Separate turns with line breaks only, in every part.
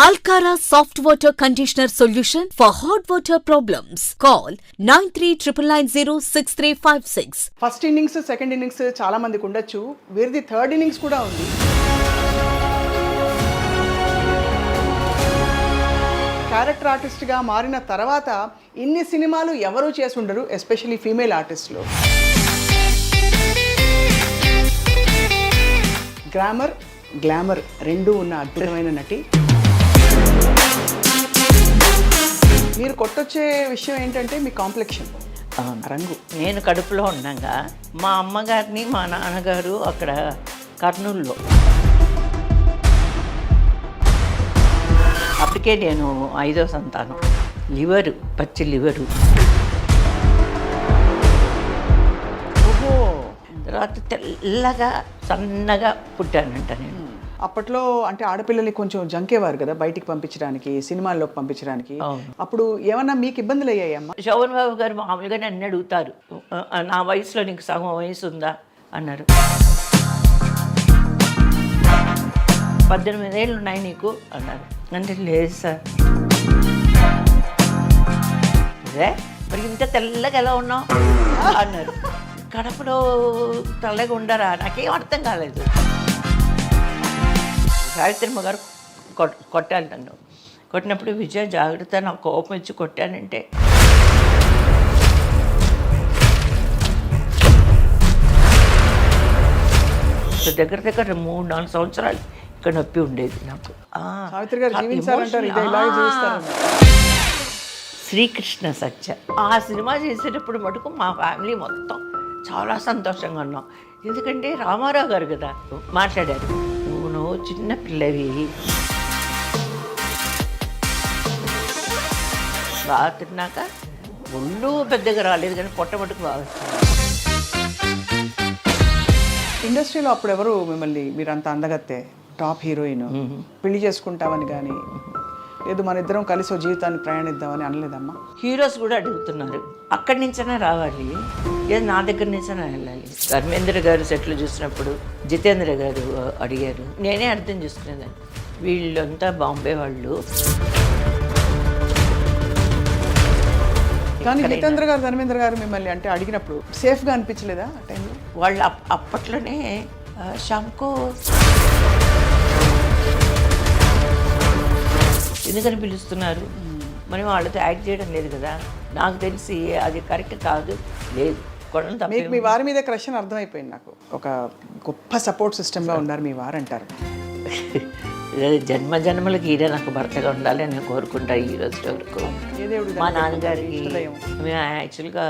Alcara soft water conditioner solution for hot water problems. Call 9399906356.
First innings second innings చాలా మందికి ఉండొచ్చు వీరిది third innings కూడా ఉంది character ఆర్టిస్ట్గా మారిన తర్వాత ఇన్ని సినిమాలు ఎవరూ చేసి ఉండరు ఎస్పెషలీ ఫీమేల్ ఆర్టిస్టులు గ్రామర్ గ్లామర్ రెండు ఉన్న అద్భుతమైన నటి మీరు కొట్టొచ్చే విషయం ఏంటంటే మీ కాంప్లెక్షన్. రంగు.
నేను కడుపులో ఉండగా మా అమ్మగారిని మా నాన్నగారు అక్కడ కర్నూలులో. అప్పటికే నేను ఐదో సంతానం. లివరు పచ్చి లివరు. తర్వాత తెల్లగా సన్నగా పుట్టానంట నేను.
అప్పట్లో అంటే ఆడపిల్లల్ని కొంచెం జంకేవారు కదా బయటికి పంపించడానికి సినిమాల్లోకి పంపించడానికి. అప్పుడు ఏమన్నా మీకు ఇబ్బందులు అయ్యాయమ్మా?
శోభన్ బాబు గారు మామూలుగా నన్ను అడుగుతారు. "ఆ, నా వయసులో నీకు సగం వయసు ఉందా? అన్నారు. పద్దెనిమిది ఏళ్ళు ఉన్నాయి నీకు అన్నారు. అంటే లేదు సార్. అదే మరి ఇంత తెల్లగా ఎలా ఉన్నావు? అన్నారు. కడపలో తెల్లగా ఉండరా? నాకేం అర్థం కాలేదు. సావిత్రమ్మ గారు కొట్ కొట్టాలి నన్ను. కొట్టినప్పుడు విజయ జాగ్రత్త నాకు కోపం ఇచ్చి కొట్టానంటే. దగ్గర దగ్గర మూడు నాలుగు సంవత్సరాలు ఇక్కడ నొప్పి ఉండేది నాకు. శ్రీకృష్ణ సత్య. ఆ సినిమా చేసేటప్పుడు మటుకు మా ఫ్యామిలీ మొత్తం చాలా సంతోషంగా ఉన్నాం. ఎందుకంటే రామారావు గారు కదా మాట్లాడారు. చిన్న పిల్లవి. బాగా తిన్నాక ఒళ్ళు పెద్దగా రాలేదు కానీ పొట్ట మటుకు బాగా.
ఇండస్ట్రీలో అప్పుడు ఎవరు మిమ్మల్ని మీరు అంత అందగత్తే? Top heroine. పెళ్ళి చేసుకుంటామని కానీ లేదు మన ఇద్దరం కలిసి జీవితాన్ని ప్రయాణిద్దామని అనలేదమ్మా.
హీరోస్ కూడా అడుగుతున్నారు. అక్కడి నుంచైనా రావాలి. లేదు నా దగ్గర నుంచైనా వెళ్ళాలి. ధర్మేంద్ర గారు సెట్లు చూసినప్పుడు జితేంద్ర గారు అడిగారు. నేనే అర్థం చేసుకునేదాన్ని. వీళ్ళంతా బాంబే వాళ్ళు.
కానీ జితేంద్ర గారు ధర్మేంద్ర గారు మిమ్మల్ని అంటే అడిగినప్పుడు సేఫ్గా అనిపించలేదా టైంలో?
వాళ్ళు అప్- అప్పట్లోనే ఆ, ఎందుకని పిలుస్తున్నారు మరి వాళ్ళతో యాక్ట్ చేయడం లేదు కదా? నాకు తెలిసి అది కరెక్ట్ కాదు లేదు.
మీకు మీ వారి మీద క్రష్ అని అర్థమైపోయింది నాకు. ఒక గొప్ప సపోర్ట్ సిస్టమ్గా ఉన్నారు మీ వారు అంటారు.
జన్మ జన్మలకి ఈడే నాకు భర్తగా ఉండాలి అని కోరుకుంటా ఈ రోజు వరకు. మా నాన్నగారికి. మేము యాక్చువల్గా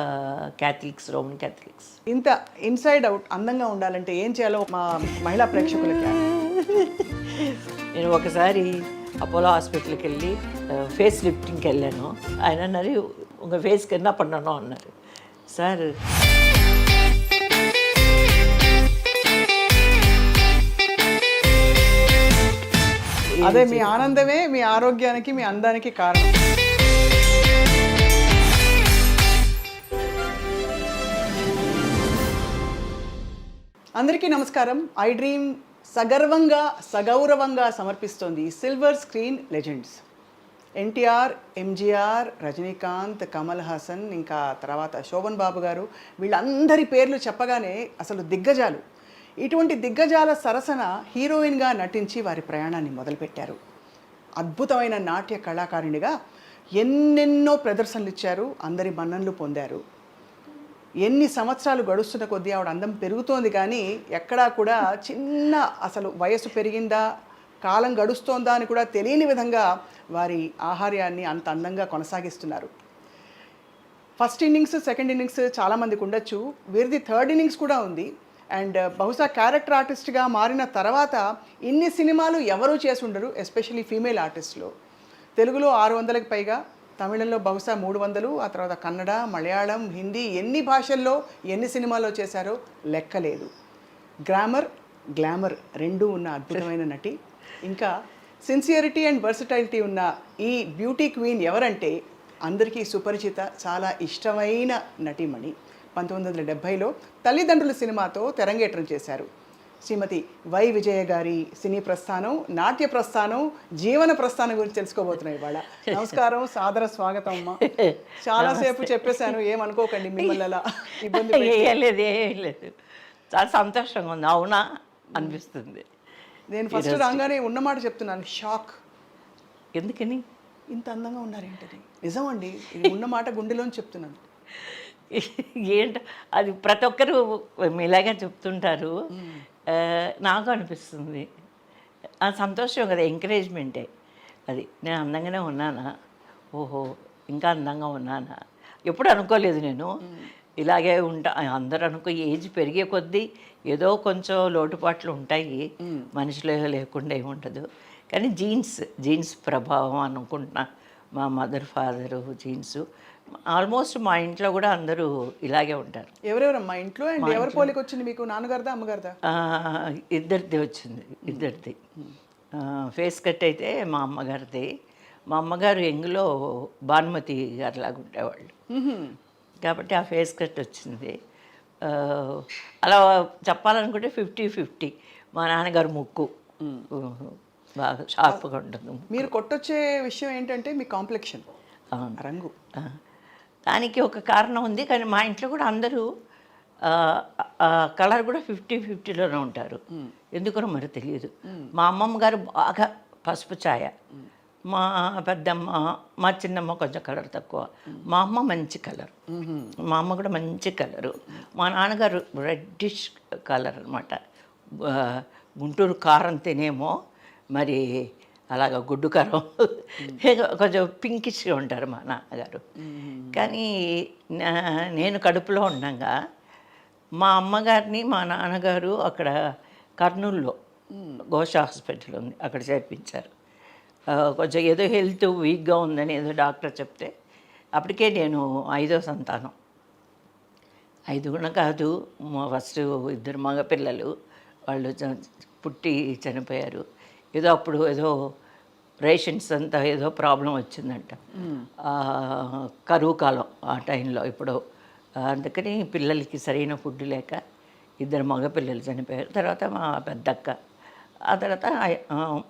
క్యాథలిక్స్ రోమన్ క్యాథలిక్స్.
ఇంత ఇన్సైడ్ అవుట్ అందంగా ఉండాలంటే ఏం చేయాలో మా మహిళా ప్రేక్షకులకి.
నేను ఒకసారి అపోలో హాస్పిటల్కి వెళ్ళి ఫేస్ లిఫ్టింగ్కి వెళ్ళాను ఆయన అన్నారు உங்கள் ஃபேஸ்க்கு என்ன பண்ணணும் அன்னார் சார்
అదే మీ ఆనందమే మీ ఆరోగ్యానికి మీ అందానికి కారణం అందరికీ నమస్కారం ఐ డ్రీమ్ సగర్వంగా సగౌరవంగా సమర్పిస్తోంది silver screen legends. NTR MGR Rajinikanth Kamal Haasan ఇంకా తర్వాత శోభన్ బాబు గారు వీళ్ళందరి పేర్లు చెప్పగానే అసలు దిగ్గజాలు. ఇటువంటి దిగ్గజాల సరసన హీరోయిన్గా నటించి వారి ప్రయాణాన్ని మొదలుపెట్టారు. అద్భుతమైన నాట్య కళాకారిణిగా ఎన్నెన్నో ప్రదర్శనలు ఇచ్చారు అందరి మన్ననలు పొందారు. ఎన్ని సంవత్సరాలు గడుస్తున్న కొద్దీ ఆవిడ అందం పెరుగుతోంది కానీ ఎక్కడా కూడా చిన్న అసలు వయసు పెరిగిందా కాలం గడుస్తోందా అని కూడా తెలియని విధంగా వారి ఆహార్యాన్ని అంత అందంగా కొనసాగిస్తున్నారు. ఫస్ట్ ఇన్నింగ్స్ సెకండ్ ఇన్నింగ్స్ చాలామందికి ఉండొచ్చు. వీరిది థర్డ్ ఇన్నింగ్స్ కూడా ఉంది. అండ్ బహుశా క్యారెక్టర్ ఆర్టిస్ట్గా మారిన తర్వాత ఇన్ని సినిమాలు ఎవరూ చేసి ఉండరు ఎస్పెషలీ ఫీమేల్ ఆర్టిస్టులు. తెలుగులో ఆరు వందలకు పైగా తమిళంలో బహుశా మూడు వందలు ఆ తర్వాత కన్నడ మలయాళం హిందీ ఎన్ని భాషల్లో ఎన్ని సినిమాల్లో చేశారో లెక్కలేదు. గ్రామర్ గ్లామర్ రెండూ ఉన్న అద్భుతమైన నటి. ఇంకా సిన్సియరిటీ అండ్ వర్సటైలిటీ ఉన్న ఈ బ్యూటీ క్వీన్ ఎవరంటే అందరికీ సుపరిచిత చాలా ఇష్టమైన నటిమణి. పంతొమ్మిది వందల డెబ్భైలో తల్లిదండ్రుల సినిమాతో తెరంగేట్రం చేశారు. శ్రీమతి వై విజయ గారి సినీ ప్రస్థానం నాట్య ప్రస్థానం జీవన ప్రస్థానం గురించి తెలుసుకోబోతున్నాయి ఇవాళ. నమస్కారం సాదర స్వాగతం అమ్మా. చాలాసేపు చెప్పేశాను ఏమనుకోకండి మిమ్మల్ని అలా ఇబ్బంది
చాలా సంతోషంగా ఉంది అవునా అనిపిస్తుంది.
నేను ఫస్ట్ రాగానే ఉన్నమాట చెప్తున్నాను షాక్.
ఎందుకని?
ఇంత అందంగా ఉన్నారేంటది? నిజం అండి ఇది ఉన్నమాట గుండెలోని చెప్తున్నాను.
ఏంట అది ప్రతి ఒక్కరు ఇలాగే చెప్తుంటారు. నాకు అనిపిస్తుంది ఆ సంతోషం కదా ఎంకరేజ్మెంటే అది నేను అందంగానే ఉన్నానా? ఓహో ఇంకా అందంగా ఉన్నానా? ఎప్పుడు అనుకోలేదు నేను. ఇలాగే ఉంటా అందరూ అనుకో ఏజ్ పెరిగే కొద్దీ ఏదో కొంచెం లోటుపాట్లు ఉంటాయి. మనిషిలో లేకుండా ఏముండదు కానీ జీన్స్ జీన్స్ ప్రభావం అనుకుంటున్నా. మా మదర్ ఫాదరు జీన్స్. ఆల్మోస్ట్ మా ఇంట్లో కూడా అందరూ ఇలాగే ఉంటారు.
ఎవరెవరమ్మా ఇంట్లో అండ్ ఎవరి పోలికి వచ్చింది మీకు? నాన్నగారిదా అమ్మగారిదా?
ఇద్దరిది వచ్చింది ఇద్దరిది. ఫేస్ కట్ అయితే మా అమ్మగారిది. మా అమ్మగారు ఎంగులో భానుమతి గారిలాగా ఉండేవాళ్ళు. కాబట్టి ఆ ఫేస్ కట్ వచ్చింది. అలా చెప్పాలనుకుంటే ఫిఫ్టీ ఫిఫ్టీ. మా నాన్నగారు ముక్కు. బాగా షార్ప్గా ఉంటుంది
మీరు కొట్టొచ్చే విషయం ఏంటంటే మీ కాంప్లెక్షన్. రంగు.
దానికి ఒక కారణం ఉంది. కానీ మా ఇంట్లో కూడా అందరూ కలర్ కూడా ఫిఫ్టీ ఫిఫ్టీలోనే ఉంటారు. ఎందుకనో మరి తెలియదు. మా అమ్మమ్మ గారు బాగా పసుపు ఛాయ. మా పెద్దమ్మ మా చిన్నమ్మ కొంచెం కలర్ తక్కువ. మా అమ్మ మంచి కలర్. మా అమ్మ కూడా మంచి కలరు. మా నాన్నగారు రెడ్డిష్ కలర్ అనమాట గుంటూరు కారం తినేమో మరి అలాగ గుడ్డు కారం. కొంచెం పింకిష్గా ఉంటారు మా నాన్నగారు. కానీ నేను కడుపులో ఉండగా మా అమ్మగారిని మా నాన్నగారు అక్కడ కర్నూలులో ఘోష హాస్పిటల్ ఉంది అక్కడ చేర్పించారు. కొంచెం ఏదో హెల్త్ వీక్గా ఉందని ఏదో డాక్టర్ చెప్తే అప్పటికే నేను ఐదో సంతానం. ఐదు కూడా కాదు మా ఫస్ట్ ఇద్దరు మగపిల్లలు వాళ్ళు చ- పుట్టి చనిపోయారు. ఏదో అప్పుడు ఏదో రేషన్స్ అంతా ఏదో ప్రాబ్లం వచ్చిందంట. కరువు కాలం ఆ టైంలో ఇప్పుడు. అందుకని పిల్లలకి సరైన ఫుడ్ లేక ఇద్దరు మగపిల్లలు చనిపోయారు. తర్వాత మా పెద్దక్క. ఆ తర్వాత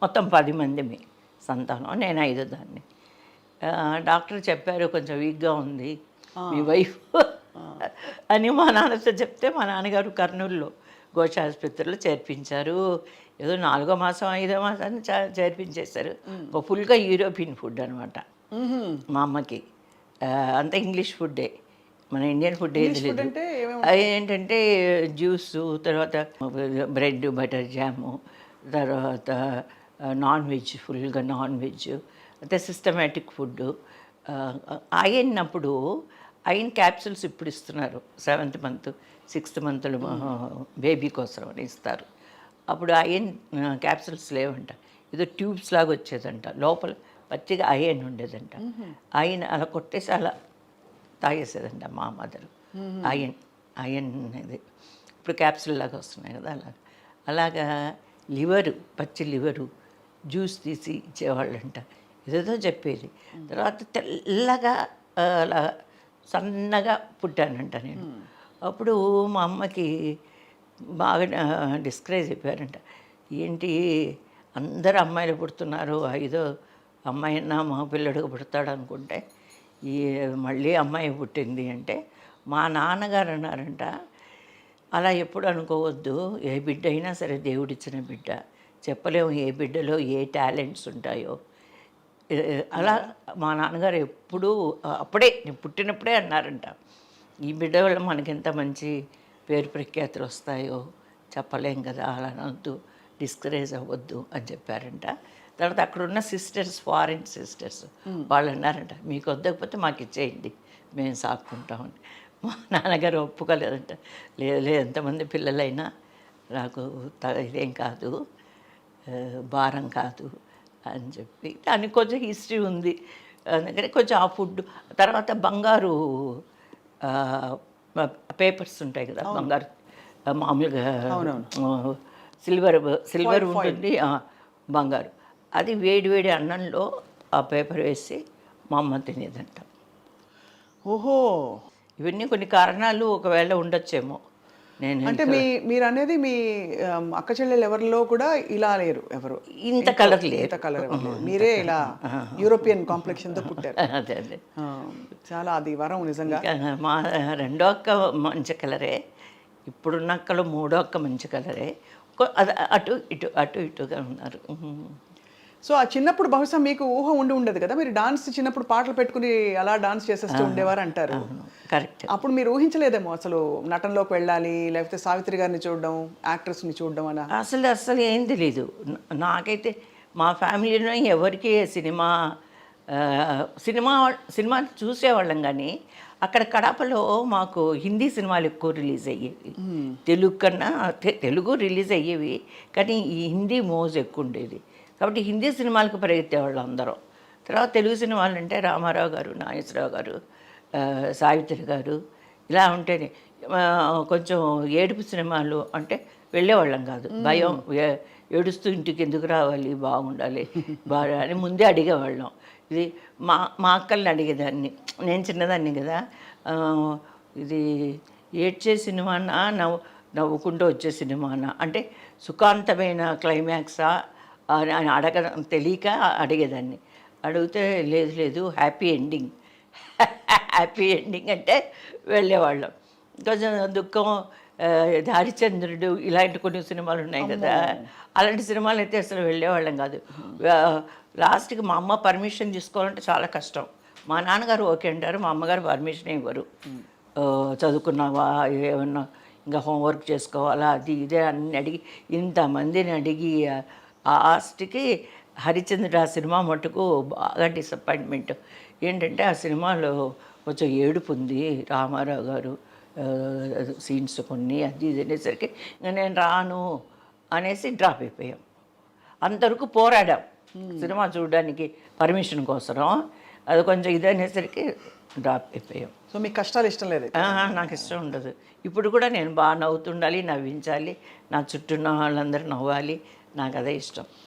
మొత్తం పది మంది మీ సంతానం. నేను ఐదో దాన్ని. డాక్టర్ చెప్పారు కొంచెం వీక్గా ఉంది. మీ వైఫ్ అని మా నాన్నతో చెప్తే మా నాన్నగారు కర్నూలులో ఘోష ఆసుపత్రిలో చేర్పించారు. ఏదో నాలుగో మాసం ఐదో మాసాన్ని చే- చేర్పించేశారు ఒక ఫుల్గా యూరోపియన్ ఫుడ్ అనమాట మా అమ్మకి. అంతా ఇంగ్లీష్ ఫుడ్డే. మన ఇండియన్ ఫుడ్ ఏది లేదు.
అంటే
ఏంటంటే జ్యూస్ తర్వాత బ్రెడ్ బటర్ జాము తర్వాత నాన్ వెజ్ ఫుల్గా నాన్ వెజ్ అయితే సిస్టమేటిక్ ఫుడ్ అయినప్పుడు అయిన్ క్యాప్సూల్స్ ఇప్పుడు ఇస్తున్నారు. సెవెంత్ మంత్ సిక్స్త్ మంత్లో బేబీ కోసం అని ఇస్తారు. అప్పుడు అయన్ క్యాప్సూల్స్ లేవంట. ఏదో ట్యూబ్స్ లాగా వచ్చేదంట. లోపల పచ్చిగా అయన్ ఉండేదంట. అయన్ అలా కొట్టేసి అలా తాగేసేదంట మా మదర్. అయన్ అయన్ ఇది ఇప్పుడు క్యాప్సూల్ లాగా వస్తున్నాయి కదా అలాగా. అలాగా లివరు పచ్చి లివరు జ్యూస్ తీసి ఇచ్చేవాళ్ళంట. ఏదేదో చెప్పేది. తర్వాత తెల్లగా అలా సన్నగా పుట్టానంట నేను. అప్పుడు మా అమ్మకి బాగా డిస్కరేజ్ అయిపోయారంట ఏంటి? అందరు అమ్మాయిలు పుడుతున్నారు. ఐదో అమ్మాయినా మా పిల్లడు పుడతాడు అనుకుంటే ఈ మళ్ళీ అమ్మాయి పుట్టింది అంటే మా నాన్నగారు అన్నారంట అలా ఎప్పుడు అనుకోవద్దు. ఏ బిడ్డ అయినా సరే దేవుడిచ్చిన బిడ్డ. చెప్పలేము ఏ బిడ్డలో ఏ టాలెంట్స్ ఉంటాయో. అలా మా నాన్నగారు ఎప్పుడూ అప్పుడే నేను పుట్టినప్పుడే అన్నారంట. ఈ బిడ్డ వల్ల మనకి ఎంత మంచి పేరు ప్రఖ్యాతులు వస్తాయో చెప్పలేం కదా అలా అనొద్దు డిస్కరేజ్ అవ్వద్దు అని చెప్పారంట. తర్వాత అక్కడ ఉన్న సిస్టర్స్ ఫారిన్ సిస్టర్స్ వాళ్ళు అన్నారంట మీకు వద్దకపోతే మాకు ఇచ్చేయండి మేము సాక్కుంటామని మా నాన్నగారు ఒప్పుకోలేదంట లేదు లేదు ఎంతమంది పిల్లలైనా నాకు త ఇదేం కాదు భారం కాదు అని చెప్పి. దానికి కొంచెం హిస్టరీ ఉంది. అందుకని కొంచెం ఆ ఫుడ్ తర్వాత బంగారు పేపర్స్ ఉంటాయి కదా బంగారు మామూలుగా సిల్వర్ సిల్వర్ ఉంటుంది బంగారు. అది వేడి వేడి అన్నంలో ఆ పేపర్ వేసి మా అమ్మ తినేదంట.
ఓహో.
ఇవన్నీ కొన్ని కారణాలు ఒకవేళ ఉండొచ్చేమో.
అంటే మీ మీరు అనేది మీ అక్క చెల్లెలు ఎవరిలో కూడా ఇలా లేరు ఎవరు.
ఇంత కలర్ లేదు
ఇంత కలర్. మీరే ఇలా యూరోపియన్ కాంప్లెక్షన్తో పుట్టారు.
అదే అదే.
చాలా అది వరం నిజంగా.
మా రెండో అక్క మంచి కలరే ఇప్పుడున్న అక్కలు మూడో అక్క మంచి కలరే అటు ఇటు అటు ఇటుగా ఉన్నారు.
సో ఆ చిన్నప్పుడు బహుశా మీకు ఊహ ఉండి ఉండదు కదా? మీరు డాన్స్ చిన్నప్పుడు పాటలు పెట్టుకుని అలా డాన్స్ చేసేస్తూ ఉండేవారు అంటారు.
కరెక్ట్.
అప్పుడు మీరు ఊహించలేదేమో అసలు నటనలోకి వెళ్ళాలి లేకపోతే సావిత్రి గారిని చూడడం యాక్ట్రెస్ని చూడడం అలా?
అసలు అసలు ఏం తెలీదు. నాకైతే మా ఫ్యామిలీలో ఎవరికి సినిమా సినిమా సినిమా చూసేవాళ్ళం కానీ అక్కడ కడపలో మాకు హిందీ సినిమాలు ఎక్కువ రిలీజ్ అయ్యేవి. తెలుగు కన్నా తెలుగు రిలీజ్ అయ్యేవి. కానీ ఈ హిందీ మోజ్ ఎక్కువ ఉండేది. కాబట్టి హిందీ సినిమాలకు పరిగెత్తేవాళ్ళు అందరం. తర్వాత తెలుగు సినిమాలు అంటే రామారావు గారు నాగేశ్వరరావు గారు సావిత్రి గారు ఇలా ఉంటేనే కొంచెం ఏడుపు సినిమాలు అంటే వెళ్ళేవాళ్ళం కాదు. భయం ఏడుస్తూ ఇంటికి ఎందుకు రావాలి బాగుండాలి బాగా అని ముందే అడిగేవాళ్ళం. ఇది మా మా అక్కల్ని అడిగేదాన్ని. నేను చిన్నదాన్ని కదా. ఇది ఏడ్చే సినిమానా నవ్వు నవ్వుకుంటూ వచ్చే సినిమానా? అంటే సుఖాంతమైన క్లైమాక్సా? అడగ తెలియక అడిగేదాన్ని. అడిగితే లేదు లేదు హ్యాపీ ఎండింగ్. హ్యాపీ ఎండింగ్ అంటే వెళ్ళేవాళ్ళం. కొంచెం దుఃఖం హరిచంద్రుడు ఇలాంటి కొన్ని సినిమాలు ఉన్నాయి కదా. అలాంటి సినిమాలు అయితే అసలు వెళ్ళేవాళ్ళం కాదు. లాస్ట్కి మా అమ్మ పర్మిషన్ తీసుకోవాలంటే చాలా కష్టం. మా నాన్నగారు ఓకే అంటారు మా అమ్మగారు పర్మిషన్ ఇవ్వరు. చదువుకున్నావా ఏమన్నా ఇంకా హోంవర్క్ చేసుకోవాలా అది ఇదే అన్ని అడిగి ఇంతమందిని అడిగి ఆ లాస్ట్కి హరిచంద్రుడు ఆ సినిమా మటుకు బాగా డిసప్పాయింట్మెంట్ ఏంటంటే ఆ సినిమాలో కొంచెం ఏడుపు ఉంది రామారావు గారు సీన్స్ కొన్ని అది ఇది అనేసరికి ఇంకా నేను రాను అనేసి డ్రాప్ అయిపోయాం. అంతవరకు పోరాడాం. సినిమా చూడడానికి పర్మిషన్ కోసం అది కొంచెం ఇది అనేసరికి డ్రాప్ అయిపోయాం.
సో మీకు కష్టాలు ఇష్టం లేదు
నాకు ఇష్టం ఉండదు. ఇప్పుడు కూడా నేను బాగా నవ్వుతుండాలి నవ్వించాలి నా చుట్టూ ఉన్న వాళ్ళందరూ నవ్వాలి నాకు అదే ఇష్టం